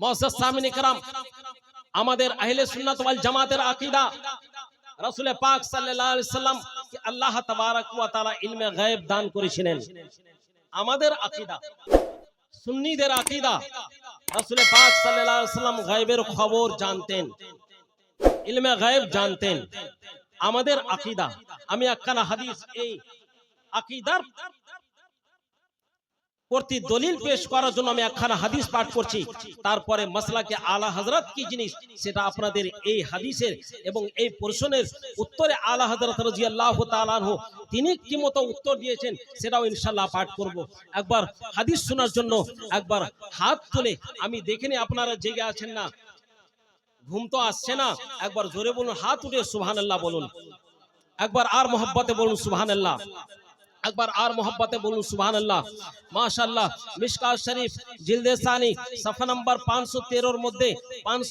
মুআজ্জাজ সামিন আমাদের আহলে সুন্নাত ওয়াল জামাতের আকীদা রাসূল পাক সাল্লাম আল্লাহ তাবারক ওয়া তাআলা ইলমে গায়েব দান করেছিলেন। আমাদের আকীদা, সুন্নিদের আকীদা রাসূল পাক সাল্লাল্লাহু সাল্লাম গায়েবের খবর জানতেন, ইলমে গায়েব জানতেন। আমাদের আকীদা, আমি একখানা হাদিস, এই আকীদার প্রতি দলিল পেশ করার জন্য আমি একখানা হাদিস পাঠ করছি। তারপরে মাসলাকে আলা হযরত কি জিনিস, সেটা আপনাদের এই হাদিসের এবং এই প্রশ্নের উত্তরে আলা হযরত রাদিয়াল্লাহু তাআলা আনহু, তিনি কি মতো উত্তর দিয়েছেন সেটাও ইনশাআল্লাহ পাঠ করব। একবার হাদিস শোনার জন্য একবার হাত তুলে আমি দেখিনি আপনারা জেগে আছেন না। ঘুম তো আসছে না, একবার জোরে বলুন, হাত উঠে সুবহানাল্লাহ বলুন। একবার আর মোহব্বতে বলুন, সুবহানাল্লাহ। একবার আর মোহাম্মতে বলুন সুহান আল্লাহ মাশাল্লাহ মিসকাল শরীফ জিলদেসানি সফা নম্বর পাঁচশো তেরোর মধ্যে 5 মিশ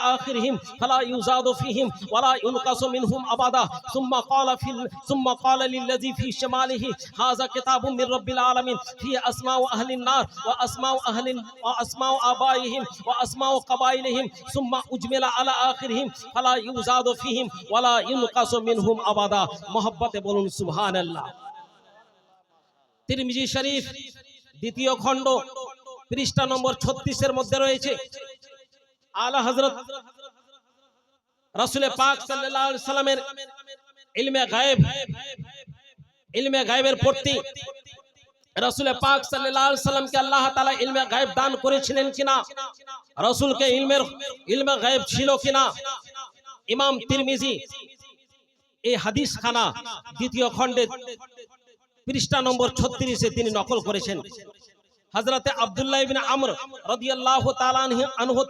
اخرهم فلا يزاد فيهم ولا ينقص منهم ابدا ثم قال في ال- ثم قال للذي في شماله هذا كتاب من رب العالمين فيه اسماء اهل النار واسماء اهل واسماء ابائهم واسماء قبائلهم ثم اجمل على اخرهم فلا يزاد فيهم ولا ينقص منهم ابدا محبت বলুন সুবহানাল্লাহ তিরমিজি শরীফ দ্বিতীয় খণ্ড পৃষ্ঠা নম্বর 36 এর মধ্যে রয়েছে আলা হযরত রাসূল পাক সাল্লামের ইলমে গায়েব, ইলমে গায়েবের প্রতি রাসূল পাক সাল্লাল্লাহু সাল্লামকে আল্লাহ তাআলা ইলমে গায়েব দান করেছিলেন কিনা? রাসূলকে ইলমের, ইলমে গায়েব ছিল কিনা? ইমাম তিরমিজি এই হাদিস খানা দ্বিতীয় খণ্ডে পৃষ্ঠা নম্বর ছত্রিশে তিনি নকল করেছেন। আব্দুল্লাহ ইবনে আমর রাদিয়াল্লাহু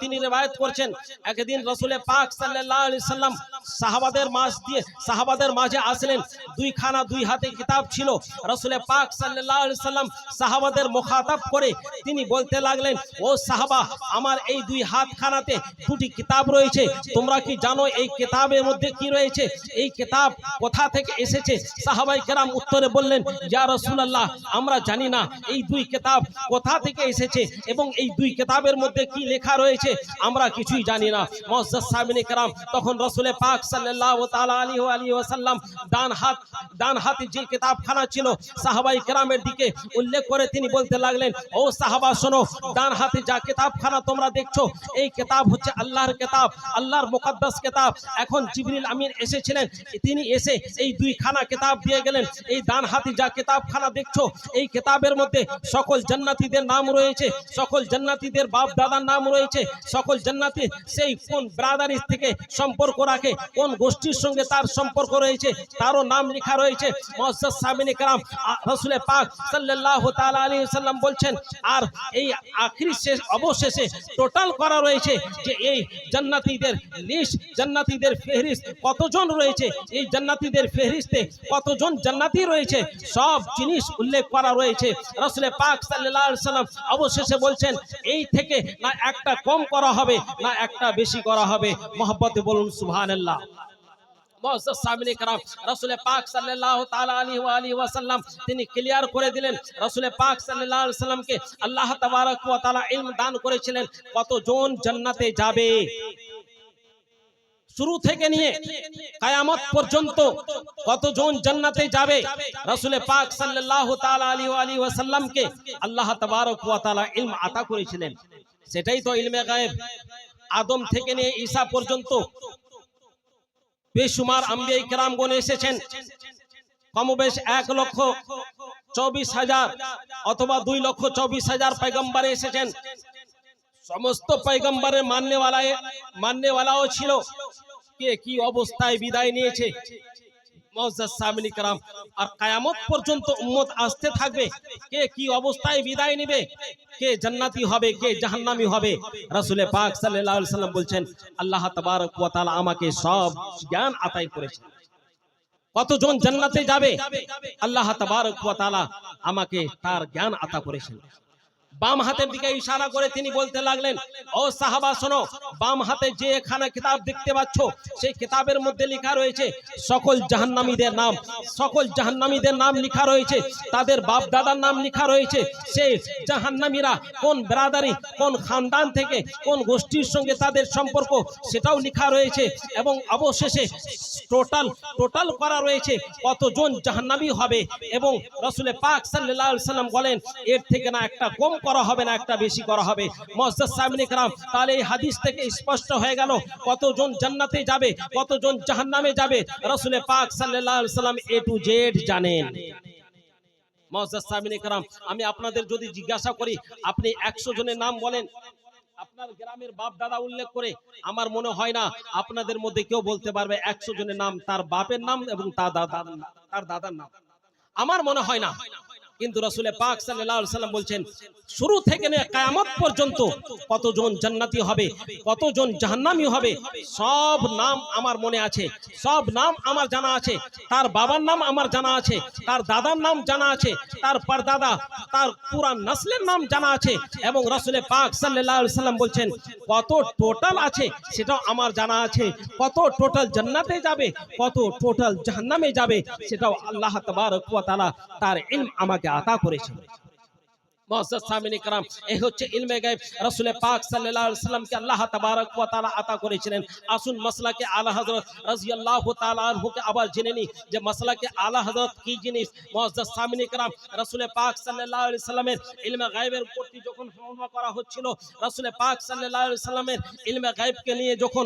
তিনি riwayat করছেন, একদিন রাসূল পাক সাল্লাল্লাহু আলাইহি সাল্লাম সাহাবাদের মাঝ দিয়ে, সাহাবাদের মাঝে আসলেন, দুই খানা দুই হাতে কিতাব ছিল রাসূল পাক সাল্লাল্লাহু আলাইহি সাল্লাম সাহাবাদের মুখাতাব করে তিনি বলতে লাগলেন, ও সাহাবা, আমার এই দুই হাত খানাতে দুটি কিতাব রয়েছে, তোমরা কি জানো এই কিতাবের মধ্যে কি রয়েছে? এই কিতাব কোথা থেকে এসেছে? সাহাবাই কেরাম উত্তরে বললেন, ইয়া রাসূলুল্লাহ, আমরা জানি না, এই দুই কিতাব কোথা থেকে এসেছে এবং এই দুই কিতাবের মধ্যে কি লেখা রয়েছে, আমরা কিছুই জানি না। মুআজ্জাজ সাহাবিনে কেরাম তখন রাসূলে পাক সাল্লাল্লাহু তাআলা আলাইহি ওয়া আলিহি ওয়াসাল্লাম ডান হাত, ডান হাতে যে কিতাবখানা ছিল, সাহাবাই কেরামের দিকে উল্লেখ করে তিনি বলতে লাগলেন, ও সাহাবা, শোনো, ডান হাতে যা কিতাবখানা তোমরা দেখছ, এই কেতাব হচ্ছে আল্লাহর কেতাব, আল্লাহর মুকদ্দাস কিতাব। এখন জিবরিল আমিন এসেছিলেন, তিনি এসে এই দুই খানা কিতাব দিয়ে গেলেন। এই ডান হাতে যা কিতাবখানা দেখছ, এই কিতাবের মধ্যে সকল জান্নাতিদের নাম রয়েছে, সকল জান্নাতিদের বাপ দাদার নাম রয়েছে, সকল জান্নাতি সেই কোন ব্রাদারিস থেকে সম্পর্ক রাখে, কোন গোষ্ঠীর সঙ্গে তার সম্পর্ক রয়েছে, তারও নাম লেখা রয়েছে মহসদ সামিনী কালাম রসুল পাক সাল্লাহ তালা আলী সাল্লাম বলছেন, আর এই আখিরি শেষ, অবশেষে টোটাল করা রয়েছে যে এই জান্নাতিদের লিস্ট জান্নাতিদের ফেহরিস্ট কতজন রয়েছে, এই জান্নাতিদের ফেহরিস্তে কতজন জান্নাতি রয়েছে, সব জিনিস উল্লেখ করা রয়েছে রসুল পাক সাল্লাহ সাল্লাম অবশেষে বলছেন, এই থেকে না একটা কম করা হবে, না একটা বেশি করা হবে। মোহাম্মতে বলুন, সুবহানাল্লাহ। তিনি ক্লিয়ার করে দিলেন, রসুল পাক সাল্লামকে আল্লাহ তবারক তালা ইলম দান করেছিলেন কত জন জান্নাতে যাবে? শুরু থেকে নিয়ে কায়ামত পর্যন্ত কতজন জান্নাতে যাবে? রাসূল পাক সাল্লাল্লাহু তাআলা আলাইহি ওয়াসাল্লামকে আল্লাহ তাবারক ইলম আতা করেছিলেন। সেটাই তো ইলমে গায়েব। আদম থেকে নিয়ে ঈসা পর্যন্ত বেশুমার আম্বিয়াই কেরামগণ এসেছেন। কমবেশ এক লক্ষ চব্বিশ হাজার অথবা দুই লক্ষ চব্বিশ হাজার পয়গম্বর এসেছেন। সমস্ত পয়গম্বরের মাননেওয়ালায় মাননেওয়ালাও ছিল। কে কি অবস্থায় বিদায় নিয়েছে? আর কায়ামত পর্যন্ত উম্মত আসতে থাকবে? কে কি অবস্থায় বিদায় নিবে? কে জান্নাতি হবে, কে জাহান্নামি হবে? রাসুলে পাক সাল্লাম বলছেন, আল্লাহ তবারক তাআলা আমাকে সব জ্ঞান আতাই করেছে কতজন জান্নাতে যাবে? আল্লাহ তবারক তাআলা আমাকে তার জ্ঞান আতা করেছেন। বাম হাতের দিকে ইশারা করে তিনি বলতে লাগলেন, ও সাহাবা, শোনো, বাম হাতে যে এখানে কিতাব দেখতে পাচ্ছ, সেই কিতাবের মধ্যে লেখা রয়েছে, সকল জাহান্নামীদের নাম, সকল জাহান্নামীদের নাম লেখা রয়েছে, তাদের বাপ দাদার নাম লেখা রয়েছে সেই জাহান্নামীরা কোন ব্রাদারি, কোন খানদান থেকে, কোন গোষ্ঠীর সঙ্গে তাদের সম্পর্ক, সেটাও লেখা রয়েছে, এবং অবশেষে টোটাল টোটাল করা রয়েছে কতজন জাহান্নামী হবে, এবং রসুলের পাক আলাইহি সাল্লাম বলেন, এর থেকে না একটা কম করা হবে না, একটা বেশি করা হবে। মসজিদ সামিনী কালাম তাহলে এই হাদিস থেকে স্পষ্ট হয়ে গেল কতজন জান্নাতে যাবে, কতজন জাহান্নামে যাবে। রসুলে পাক আলাইহি সাল্লাম এ টু জেড জানেন। মসজিদ সামিনী কালাম আমি আপনাদের যদি জিজ্ঞাসা করি, আপনি একশো জনের নাম বলেন। আপনার গ্রামের বাপ দাদা উল্লেখ করে, আমার মনে হয় না আপনাদের মধ্যে কেউ বলতে পারবে একশো জনের নাম তার বাপের নাম এবং তার দাদা তার দাদার নাম। আমার মনে হয় না। কিন্তু রসুলের পাক সাল্লাম বলছেন, শুরু থেকে নিয়ে কিয়ামত পর্যন্ত কতজন জান্নাতি হবে, কতজন জাহান্নামী হবে, সব নাম আমার মনে আছে, সব নাম আমার জানা আছে, তার বাবার নাম আমার জানা আছে, তার দাদার নাম জানা আছে, তার পরদাদা, তার পুরা নসলের নাম জানা আছে এবং রসুলের পাক আলাইহি সাল্লাম বলছেন, কত টোটাল আছে সেটাও আমার জানা আছে, কত টোটাল জান্নাতে যাবে, কত টোটাল জাহান্নামে যাবে, সেটাও আল্লাহ তাআলা তার ইলম আমাকে আতা করেছেন। হচ্ছে ইলমে গায়ব পাক সাল্লাল্লাহু আলাইহি সাল্লামকে আল্লাহ তাবারক ওয়া তাআলা আতা করেছিলেন। আসুন মাসলাকে আলা হযরত রাদিয়াল্লাহু তাআলা আবার জেনে নি যে মাসলাকে আলা হযরত কি জিনিস? পাক সাল্লাল্লাহু আলাইহি সাল্লামের ইলমে গায়বের প্রতি যখন করা হচ্ছিল রাসূল পাক সাল্লাল্লাহু আলাইহি সাল্লামের ইলমে গায়বকে নিয়ে যখন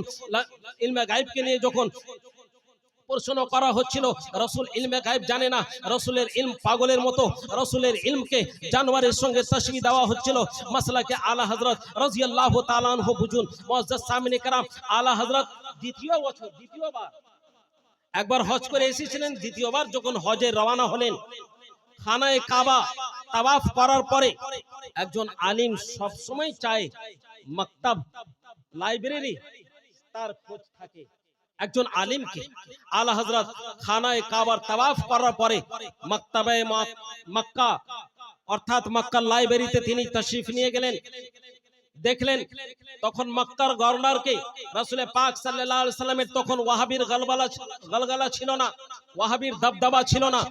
ইলমে গায়বকে নিয়ে যখন প্রশ্ন করা হচ্ছিল, রসুল ইলমে গায়েব জানে না, রসুলের ইলম পাগলের মতো, রসুলের ইলমকে জানোয়ারের সঙ্গে তসবি দেওয়া হচ্ছিল। মাসলাকে আলা হজরত রাজিয়াল্লাহ তালানহ বুঝুন। মুআজ্জাজ সামিনে কারাম, আলা হজরত দ্বিতীয় বছর দ্বিতীয়বার একবার হজ করে এসেছিলেন দ্বিতীয়বার যখন হজে রওনা হলেন। খানায় কাবা তাওয়াফ করার পরে একজন আলিম সব সময় চায়, মাকতাব লাইব্রেরি তার খোঁজ থাকে। একজন আলিমকে আলা হজরত খানায় কাবার তাওয়াফ করার পরে মক্তাবে মক্কা, অর্থাৎ মক্কা লাইব্রেরিতে তিনি তশরিফ নিয়ে গেলেন। দেখলেন, তখন মক্কার গভর্নরকে রাসূলে পাক আলাইহি সাল্লামের তখন ওয়াহাবির গলবালা গলগলা ছিল না, ওয়াহাবির দবদবা ছিল না।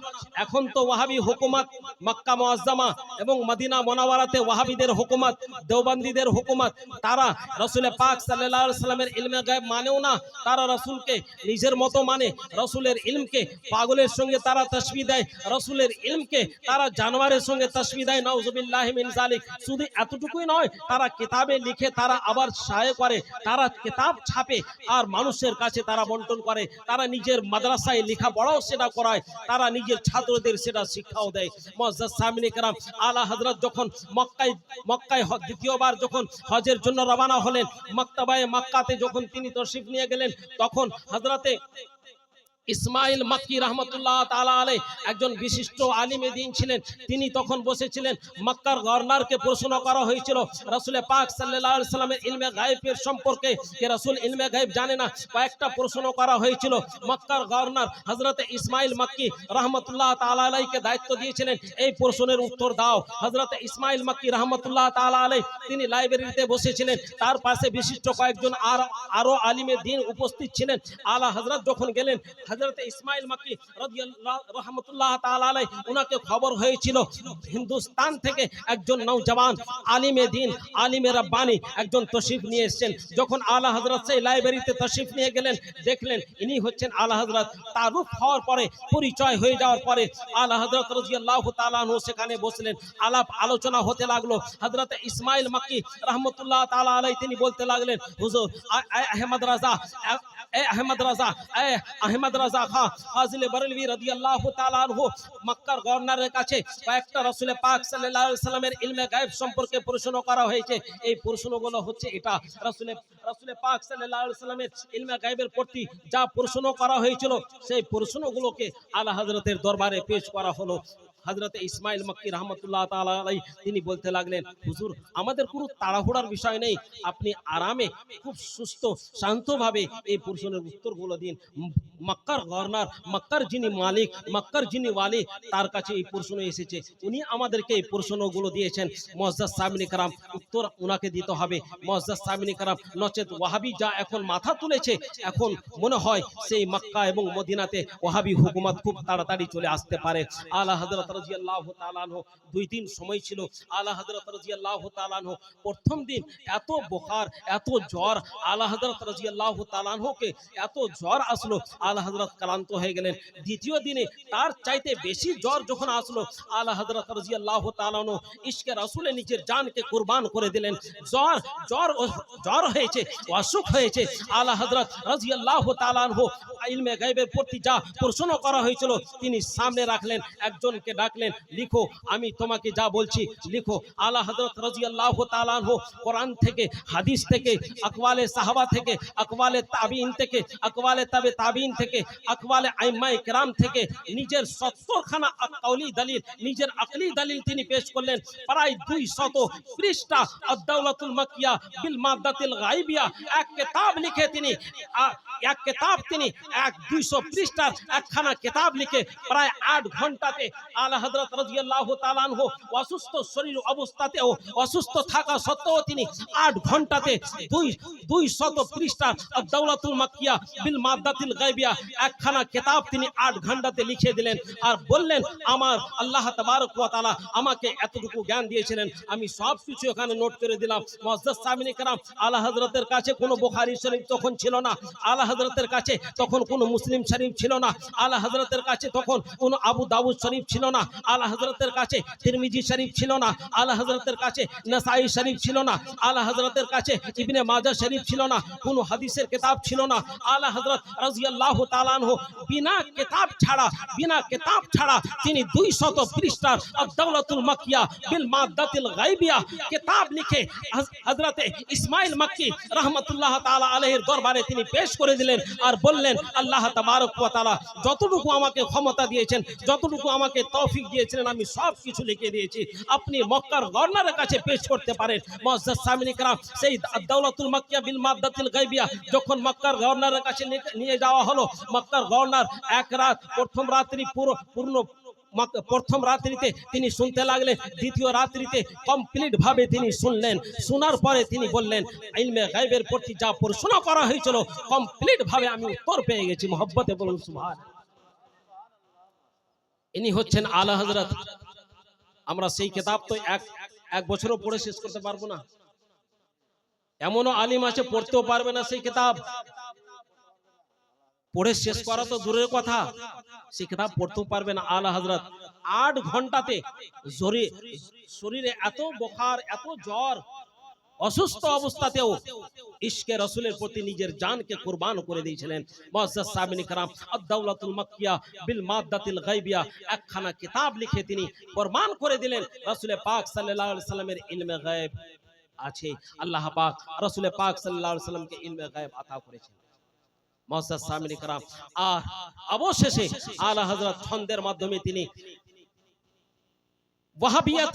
এখন তো ওয়াহাবি হুকুমত, মক্কা মুআজ্জামা এবং মদিনা মুনাওয়ারাতে ওয়াহাবিদের হুকুমত, দেওবন্দীদের হুকুমত, তারা রাসূলে পাক আলাইহি সাল্লামের ইলমে গায়ব মানেও না, তারা রাসূলকে নিজের মতো মানে রাসূলের ইলমকে পাগলের সঙ্গে তারা তাসবিহ দেয়, রাসূলের ইলমকে তারা জানোয়ারের সঙ্গে তাসবিহ দেয়, নাউজুবিল্লাহি মিন শুধু এতটুকুই নয়, তারা কিতাবে লিখে তারা আবার সায় করে, তারা কিতাব ছাপে আর মানুষের কাছে তারা বন্টন করে। তারা নিজের মাদ্রাসায় লেখাপড়াও সেটা করায়, তারা নিজের ছাত্রদের সেটা শিক্ষাও দেয়। মজ্জাদ সামিনী আলা হজরত যখন মক্কায় মক্কায় দ্বিতীয়বার যখন হজের জন্য রবানা হলেন মক্তাবায় মক্কাতে যখন তিনি তশরিফ নিয়ে গেলেন, তখন হজরতে ইসমাইল মাক্কি রহমতুল্লাহ তালা আলাই একজন বিশিষ্ট আলিমে দিন ছিলেন। তিনি তখন বসেছিলেন, মক্কার গভর্নরকে প্রশ্ন করা হয়েছিল, রাসুলে পাক সাল্লাহ সাল্লামের ইলমে গায়েবের সম্পর্কে যে রাসুল ইলমে গায়েব জানে না? কয়েকটা প্রশ্ন করা হয়েছিল। মক্কার গভর্নর হজরত ইসমাইল মাক্কি রহমতুল্লাহ তালা আলাইকে দায়িত্ব দিয়েছিলেন, এই প্রশ্নের উত্তর দাও। হজরত ইসমাইল মাক্কি রহমতুল্লাহ তালা আলাই তিনি লাইব্রেরিতে বসেছিলেন, তার পাশে বিশিষ্ট কয়েকজন আর, আরও আলিমে দিন উপস্থিত ছিলেন। আলা হজরত যখন গেলেন হযরত ইসমাইল মাকি রাহমাতুল্লাহ তাআলা আলাইহি, উনাকে খবর হয়েছিল হিন্দুস্তান থেকে একজন নওজওয়ান আলিমে দিন, আলিমে রাব্বানি একজন তশরিফ নিয়ে এসেছেন। যখন আলা হযরত সেই লাইব্রেরিতে তশরিফ নিয়ে গেলেন, দেখলেন ইনি হচ্ছেন আলা হযরত। তারুফ হওয়ার পরে, পরিচয় হয়ে যাওয়ার পরে আলা হযরত রাদিয়াল্লাহু তাআলা সেখানে বসলেন। আলাপ আলোচনা হতে লাগল। হযরত ইসমাইল মাকি রাহমাতুল্লাহ তালা আলাইহি, তিনি বলতে লাগলেন, হুজুর আহমদ রাজা এ আহমদ রাজা, এ আহমদ রাজা খা ফাজিল বরেলভি রাদিয়াল্লাহু তাআলা আনহু, মক্কার গভর্নরের কাছে কয়েকটা রাসূল পাক সাল্লাল্লাহু আলাইহি সাল্লামের ইলমে গায়েব সম্পর্কে প্রশ্ন করা হয়েছে। এই প্রশ্নগুলো হচ্ছে এটা, রাসূল রাসূল পাক সাল্লাল্লাহু আলাইহি সাল্লামের ইলমে গায়েবের প্রতি যা প্রশ্ন করা হয়েছিল, সেই প্রশ্নগুলোকে আলা হযরতের দরবারে পেশ করা হলো। হজরত ইসমাইল মক্কি রহমতুল্লাহ তাআলা আলাই তিনি বলতে লাগলেন, হুজুর, আমাদের কোনো তাড়াহুড়ার বিষয় নেই। আপনি আরামে, খুব সুস্থ, শান্তভাবে এই প্রশ্নের উত্তরগুলো দিন। মক্কার গভর্নর, মক্কার যিনি মালিক, মক্কার যিনি ওয়ালি, তার কাছে এই প্রশ্ন এসেছে। উনি আমাদেরকে এই প্রশ্নগুলো দিয়েছেন। মসজাদ সামিনী কারাম উত্তর ওনাকে দিতে হবে। মসজাদ সামিনী কারাম নচেত ওয়াহাবি যা এখন মাথা তুলেছে, এখন মনে হয় সেই মক্কা এবং মদিনাতে ওয়াহাবি হুকুমত খুব তাড়াতাড়ি চলে আসতে পারে। আলা হযরত তাআলা আনহু, দুই দিন সময় ছিল। তাআলা আনহু, প্রথম দিন এত বোখার, এত জ্বর তাআলা আনহুকে এত জ্বর আসলো, আলা হযরত ক্লান্ত হয়ে গেলেন। দ্বিতীয় দিনে তার চাইতে বেশি জ্বর যখন আসলো তাআলা আনহু ইশকে রাসূলে নিজের জানকে কুরবান করে দিলেন। জ্বর জ্বর জ্বর হয়েছে, অসুখ হয়েছে। আলা হযরত রাদিয়াল্লাহু তাআলা আনহু ইলমে গায়বের প্রতি যা প্রশ্ন করা হয়েছিল, তিনি সামনে রাখলেন। একজনকে ডাকলেন লিখো, আমি তোমাকে যা বলছি, লিখো। আলা হযরত রাদিয়াল্লাহু তাআলা আনহু কোরআন থেকে, হাদিস থেকে, আকওয়ালে সাহাবা থেকে, আকওয়ালে তাবিঈন থেকে, আকওয়ালে তাবে তাবিঈন থেকে, আকওয়ালে আইম্মায়ে কেরাম থেকে, নিজের সত্তরখানা কাউলি দলিল, নিজের আকলি দলিল তিনি পেশ করলেন। প্রায় দুই পৃষ্ঠা আদ-দাওলাতুল মাকিয়া বিল মাদ্দাতিল গায়বিয়া, এক কিতাব লিখে তিনি এক কিতাব তিনি, এক দুইশো পৃষ্ঠার একখানা কিতাব লিখে প্রায় আট ঘন্টাতে আলা হযরত রাদিয়াল্লাহু তাআলা আনহু অসুস্থ শরীর অবস্থাতেও অসুস্থ থাকা সত্ত্বেও তিনি আট ঘন্টাতে দুই দুই শত পৃষ্ঠার দাওলাতুল মাকিয়া বিল মাদ্দাতিল গায়বিয়া একখানা কিতাব তিনি আট ঘন্টাতে লিখে দিলেন আর বললেন আমার আল্লাহ তাবারক ওয়া তাআলা আমাকে এতটুকু জ্ঞান দিয়েছিলেন আমি সব কিছু এখানে নোট করে দিলাম মসজিদ সামিনে کرام আলা হযরতের কাছে কোনো বুখারী শরীফ তখন ছিল না আলা হযরতের কাছে তখন কোনো মুসলিম শরীফ ছিল না আলা হযরতের কাছে তখন কোনো আবু দাউদ শরীফ ছিল না আলা হযরতের কাছে তিরমিজি শরীফ ছিল না আলা হযরতের কাছে শরীফ ছিল না আলা হযরতের কাছে ইবনে মাজাহ শরীফ ছিল না, কোনো হাদিসের ছিল না। আলা আনহু বিনা ছাড়া বিনা ছাড়া তিনি 200 পৃষ্ঠার আদ-দাওলাতুল মাকিয়া বিল কিতাব লিখে দরবারে তিনি পেশ করে দিলেন আর বললেন, আল্লাহ তাবারক তাআলা যতটুকু আমাকে ক্ষমতা দিয়েছেন, যতটুকু আমাকে তৌফিক দিয়েছিলেন, আমি সব কিছু লিখে দিয়েছি। আপনি মক্কার গভর্নরের কাছে পেশ করতে পারেন। মসজাদ সামিনী কালাম সেই দাউলাতুল মাকিয়া বিল মাদ্দাতুল গাইবিয়া যখন মক্কার গভর্নরের কাছে নিয়ে যাওয়া হলো, মক্কার গভর্নর এক রাত প্রথম রাত্রি পুরো, পূর্ণ প্রথম রাত্রিতে তিনি শুনতে লাগলেন, দ্বিতীয় রাত্রিতে কমপ্লিটভাবে তিনি শুনলেন। শোনার পরে তিনি বললেন আইলমে গাইবের প্রতি যা পড়াশোনা করা হয়েছিল কমপ্লিটভাবে আমি উত্তর পেয়ে গেছি, মহব্বতে বলুন সুভাষ ইনি হচ্ছেন আলা হযরত। আমরা সেই কিতাব তো এক এক বছরও পড়ে শেষ করতে পারব না। এমনও আলিম আছে, পড়তেও পারবে না সেই কিতাব। পড়ে শেষ করা তো দূরের কথা। সেই কিতাব পড়তেও পারবে না আলা হযরত। আট ঘন্টাতে শরীরে এত বোখার, এত জ্বর অসুস্থ অবস্থাতেও ইশকে রসুলের প্রতি নিজের জানকে কোরবান করে দিয়েছিলেন। বিল মাদ্দাতিল একখানা কিতাব লিখে তিনি প্রমাণ করে দিলেন রসুলের পাক সাল্লাল্লাহু আলাইহি সাল্লামের ইলমে গায়েব আছে। আল্লাহ পাক রসুলের পাক সাল্লাল্লাহু আলাইহি সাল্লামকে ইলমে গায়েব আতা করেছেন। মহাজ সামিন ইকরাম আর অবশেষে আলা হযরত ছন্দের মাধ্যমে তিনি ওয়াহাবিয়াত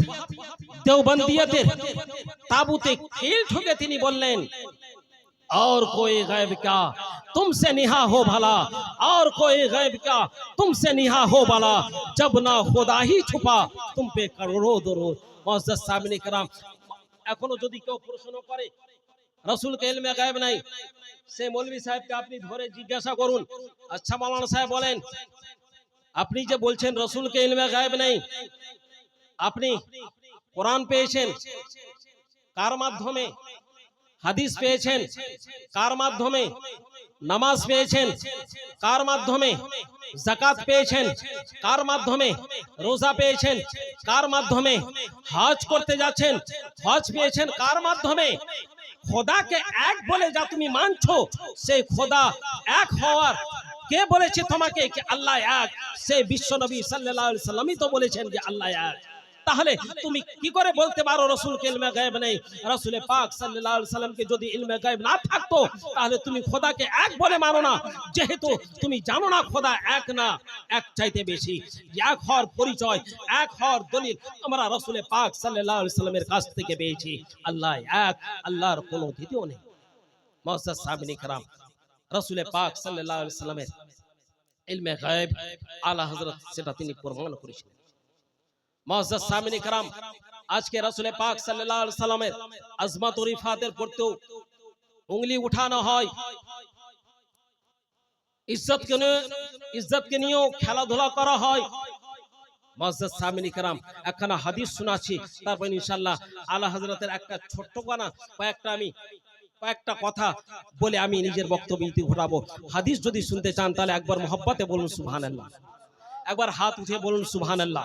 তাবুতে খেল ঠুকে তিনি বললেন, আর कोई गैब का तुमसे निहा हो भला और कोई गैब का तुमसे निहा हो भला जब ना खुदा ही छुपा तुम पे करोड़ों दरोज मोहज्जत सामने कराम এখনও যদি কেউ প্রশ্ন করে, রসুলকে এলমে গায়েব নাই? সে মৌলবি সাহেবকে আপনি ধরে জিজ্ঞাসা করুন। আচ্ছা মালানা সাহেব বলেন, আপনি যে বলছেন রসুলকে এলমে গায়েব নাই আপনি কোরআন পেয়েছেন, কার মাধ্যমে? হাদিস পেয়েছেন, কার মাধ্যমে? নামাজ পেয়েছেন, কার মাধ্যমে? জাকাত পেয়েছেন, কার মাধ্যমে? রোজা পেয়েছেন, কার মাধ্যমে? হজ করতে যাচ্ছেন, হজ পেয়েছেন, কার মাধ্যমে? খোদাকে এক বলে যা তুমি মানছো, সেই খোদা এক হওয়ার। কে বলেছে তোমাকে? কি আল্লাহ এক? সেই বিশ্ব নবী আলাইহি সাল্লামই তো বলেছেন যে আল্লাহ এক। তাহলে তুমি কি করে বলতে পারো রসুলকে ইলমে গায়েব নেই? রসুল পাক সাল্লাহ সাল্লামকে যদি ইলমে গায়েব না থাকতো, তাহলে তুমি খোদাকে এক বলে মানো না। যেহেতু তুমি জানো না খোদা এক না, এক চাইতে বেশি। এক হওয়ার পরিচয়, এক হওয়ার দলিল আমরা রসুলের পাক সাল্লাহ সাল্লামের কাছ থেকে পেয়েছি। আল্লাহ এক, আল্লাহর কোনো দ্বিতীয় নেই। মহাজ সাবিনী খারাম রসুলের পাক সাল্লাহ সাল্লামের ইলমে গায়েব আল্লাহ হজরত সেটা তিনি প্রমাণ করেছিলেন। আজকে পাক সাল্লাহ সাল্লামের আজমাত রিফাতের পড়তেও উঠানো হয়। ইজ্জতকে নিয়েও খেলাধুলা করা হয়। নিজের বক্তব্য শুনতে চান তাহলে একবার একবার হাত উঠে বলুন সুবহানাল্লাহ।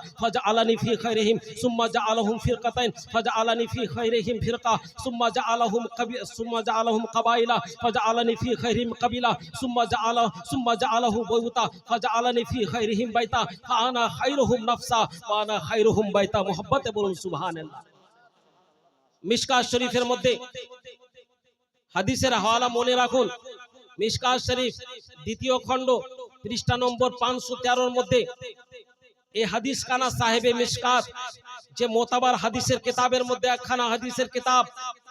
ফাজা আলানি ফি সুম্মা জা ফিরকাতাইন ফাজা আলানি ফি ফিরকা সুম্মা জা সুম্মা জা কাবাইলা ফাজা আলানি ফি কাবিলা সুম্মা জা আলা সুম্মা জা ফাজা আলানি ফি বাইতা ফা আনা খাইরুহুম নাফসা ওয়া আনা খাইরুহুম বাইতা বলুন সুবহানাল্লাহ মিশকা শরীফের মধ্যে হাদিসের হাওয়ালা মনে রাখুন। মিশকা শরীফ দ্বিতীয় খণ্ড পৃষ্ঠা নম্বর পাঁচশো তেরোর মধ্যে এই হাদিস কানা সাহেবে মিশকাত যে মোতাবার হাদিসের কিতাবের মধ্যে একখানা হাদিসের কিতাব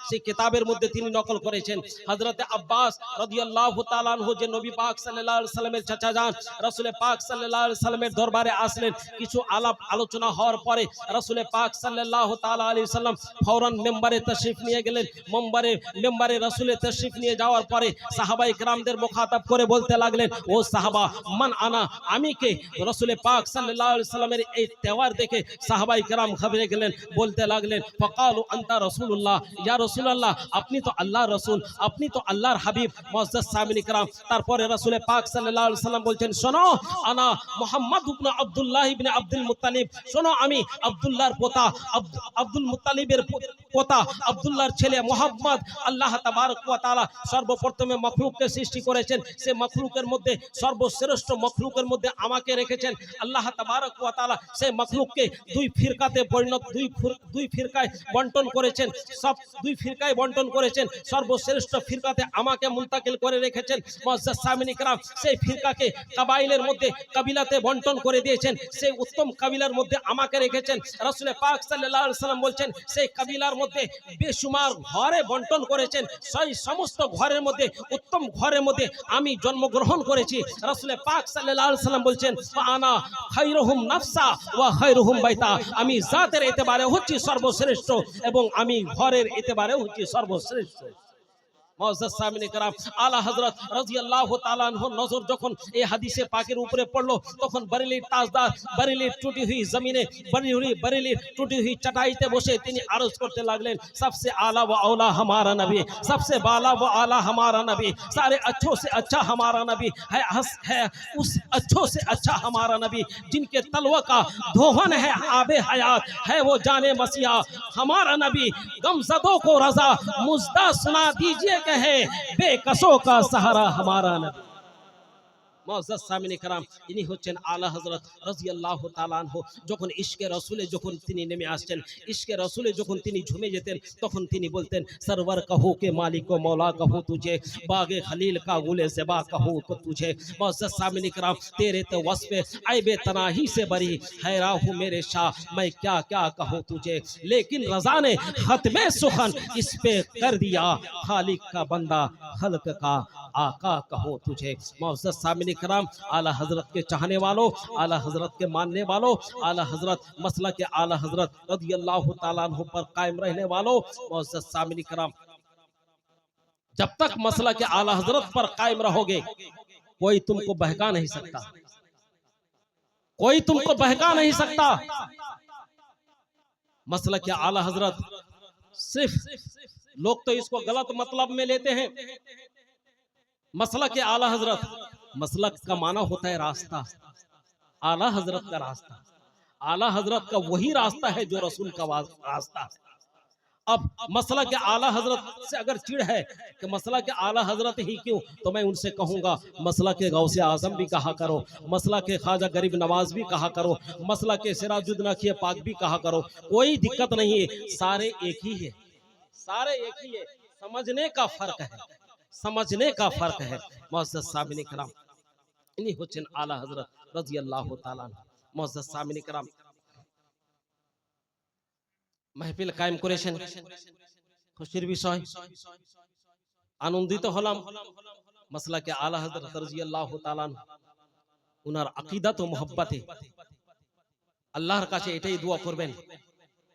সেই কেতাবের মধ্যে তিনি নকল করেছেন। হজরতে আব্বাস রদিয়াল্লাহ যে নবী পাক সাল্লাহ সাল্লামের চাচা যান রসুলের পাক সাল্লাহ সাল্লামের দরবারে আসলেন। কিছু আলাপ আলোচনা হওয়ার পরে রসুলের পাক সাল্লাহ তালা আলি সাল্লাম ফৌরন মেম্বারে তশরিফ নিয়ে গেলেন। মেম্বারে মেম্বারে রসুলের তশরিফ নিয়ে যাওয়ার পরে সাহাবাই গ্রামদের মোখাতাব করে বলতে লাগলেন, ও সাহাবা, মান আনা, আমি কে? রসুলের পাক সাল্লাহ সাল্লামের এই তেওয়ার দেখে সাহাবাই গ্রাম ঘাবড়ে গেলেন। বলতে লাগলেন, ফকাল আন্তা রসুল্লাহ ইয়া রসুল্লাহ আপনি তো আল্লাহ রসুল, আপনি তো আল্লাহর হাবিব, মসজাদ সামিন ইকরাম। তারপরে রসুলে পাক সাল্লাহ সাল্লাম বলছেন, শোনো, আনা মোহাম্মদ হুবনা আবদুল্লাহ ইবনে আব্দুল মুতালিব শোনো আমি আবদুল্লাহর পোতা আব্দুল মুতালিবের পোতা, আবদুল্লাহর ছেলে মোহাম্মদ আল্লাহ তাবারকালা সর্বপ্রথমে মখলুককে সৃষ্টি করেছেন। সে মখলুকের মধ্যে, সর্বশ্রেষ্ঠ মখলুকের মধ্যে আমাকে রেখেছেন। আল্লাহ তাবারকালা সে মখলুককে দুই ফিরকাতে পরিণত, দুই দুই ফিরকায় বন্টন করেছেন। সব দুই ফিরকায় বন্টন করেছেন, সর্বশ্রেষ্ঠ ফিরকাতে আমাকে মুলতাকিল করে রেখেছেন। মজ্জাদ সেই ফিরকাকে কাবাইলের মধ্যে, কাবিলাতে বন্টন করে দিয়েছেন। সেই উত্তম কাবিলার মধ্যে আমাকে রেখেছেন। রাসুলে পাক সাল্লাহ সাল্লাম বলছেন, সেই কাবিলার মধ্যে বেসুমার ঘরে বন্টন করেছেন। সেই সমস্ত ঘরের মধ্যে, উত্তম ঘরের মধ্যে আমি জন্মগ্রহণ করেছি। রাসুলে পাক সাল্লাহ সাল্লাম বলছেন, আনা হাইরহুম নাফসা ওয়া হাইরহুম বাইতা। আমি জাতের এতেবারে হচ্ছি সর্বশ্রেষ্ঠ এবং আমি ঘরের এতেবারে হচ্ছি সর্বশ্রেষ্ঠ معزز سامنے کرام আলা হযরত রাদিয়াল্লাহু اے حدیث پاکر اوپرے پڑھ لو পাকের উপরে পড়লো তখন বারেলির তাজদার বারেলির টুটি হুই بریلی ٹوٹی ہوئی چٹائی تے بوشے، تینی عرض کرتے لگ করতে سب سے آلہ و আউলা ہمارا نبی، سب سے بالا و آلہ ہمارا نبی، سارے اچھوں سے اچھا ہمارا نبی، ہے اس اچھوں سے اچھا ہمارا نبی، جن کے تلوہ کا دھوہن ہے آب حیات، ہے وہ جانے مسیح، ہمارا نبی غمزدوں کو رضا، مزدہ سنا دیجیے ہے بے قصوں کا سہارا ہمارا نبی۔ মজাজ সামিন কারাম ইনি হচ্ছেন আলা হজরত রাজি আল্লাহ তালানহ যখন ইশকে রসুলে যখন তিনি নেমে আসছেন ইশকে রসুলে যখন তিনি ঝুমে যেতেন তখন তিনি বলতেন سرور کہو کہ مالک و مولا کہو تجھے، باغ خلیل کا گل زبا کہو کو تجھے۔ معزز سامن کرام، تیرے تو وصف عیب تناہی سے بری حیرہ ہوں میرے شاہ، میں کیا کیا کہو تجھے۔ لیکن رضا نے ختم سخن اس پہ کر دیا، خالق کا بندہ، خلق کا آقا کہو تجھے۔ معزز سامن کرام، اعلی حضرت کے چاہنے والوں، اعلی حضرت کے ماننے والوں، اعلی حضرت مسئلہ کے اعلی حضرت رضی اللہ تعالیٰ عنہ پر قائم رہنے والوں، معزز سامنی کرام، جب تک مسئلہ کے اعلی حضرت پر قائم رہو گے، کوئی تم کو بہکا نہیں سکتا۔ کوئی تم کو بہکا نہیں سکتا۔ مسئلہ کے اعلی حضرت صرف لوگ تو اس کو غلط مطلب میں لیتے ہیں۔ مسئلہ کے اعلی حضرت مسلک کا معنی ہوتا ہے راستہ۔ اعلیٰ حضرت کا راستہ۔ اعلیٰ حضرت کا وہی راستہ ہے جو رسول کا راستہ۔ ہے اب مسئلہ کہ اعلیٰ حضرت سے اگر چڑ ہے کہ مسئلہ کہ اعلیٰ حضرت ہی کیوں؟ تو میں ان سے کہوں گا، مسئلہ کہ غوث اعظم بھی کہا کرو، مسئلہ کہ خواجہ غریب نواز بھی کہا کرو، مسئلہ کہ سراج الدنخی پاک بھی کہا کرو۔ کوئی دقت نہیں ہے، سارے ایک ہی ہے سارے ایک ہی ہے سمجھنے کا فرق ہے۔ समझने का फर्क है मोहम्मद साबिन कराम इन्हीं होचेन आला हजरत रजी अल्लाह ताला মোহাম্মদ সামিন ইকরাম মাহফিল কায়েম করেছেন খুশির বিষয় আনন্দিত হলাম মাসলাকে আলা হযরত রাদিয়াল্লাহু তাআলা উনার আকীদাত ও মুহাব্বতে আল্লাহর কাছে এটাই দোয়া করবেন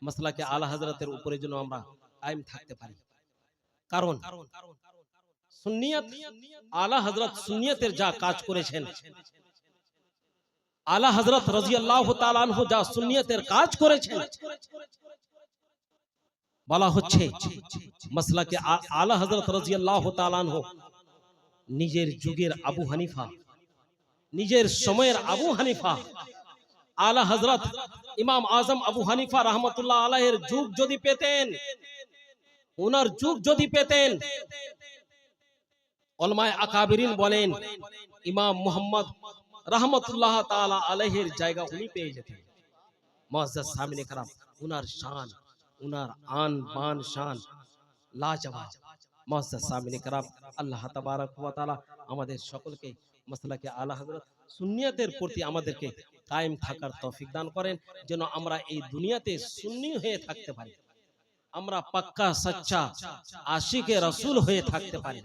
মাসলাকে আলা হযরতের উপরে যেন আমরা কায়েম থাকতে পারি কারণ সুন্নিয়ত? আলা হযরত সুন্নিয়তের যা কাজ করেছেন। আলা হজরত রাজি আল্লাহ তালানহ যা সুন্নিয়তের কাজ করেছেন। বলা হচ্ছে আলা হজরত রাজি আল্লাহ তালানহ নিজের যুগের আবু হানিফা, নিজের সময়ের আবু হানিফা, আলা হজরত ইমাম আজম আবু হানিফা রহমতুল্লাহ আলাহের যুগ যদি পেতেন, ওনার যুগ যদি পেতেন অলমায় আকাবিরিন বলেন, ইমাম মোহাম্মদ রহমতুল্লাহ তালা আলহের জায়গা উনি পেয়ে যেতেন। মহাজ সামিনে কারাম উনার শান, উনার আন বান শান লাজবাজ মহাজ সামিনে কারাম আল্লাহ তাবারক তালা আমাদের সকলকে, মাসলাকে আল্লাহ হযরত সুন্নিয়াতের প্রতি আমাদেরকে কায়েম থাকার তফিক দান করেন, যেন আমরা এই দুনিয়াতে সুন্নি হয়ে থাকতে পারি। আমরা পাক্কা, সচ্চা আশিকে রসুল হয়ে থাকতে পারি।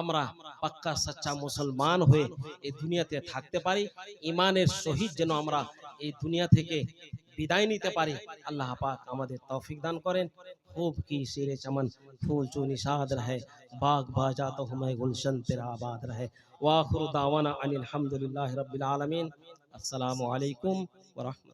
আমরা পাক্কা সাচ্চা মুসলমান হয়ে এই দুনিয়াতে থাকতে পারি ইমানের সহিত যেন আমরা এই দুনিয়া থেকে বিদায় নিতে পারি। আল্লাহ পাক আমাদের তৌফিক দান করেন। খুব কি সিরে চমন, ফুল চু নিশাদ রহে বাগ বাজা তো হুমে গুলশন তেরা আবাদ রহে। ওয়াখুর দাওয়ানা আনিল হামদুলিল্লাহ রবিল আলমিন। আসসালামু আলাইকুম ওরহমত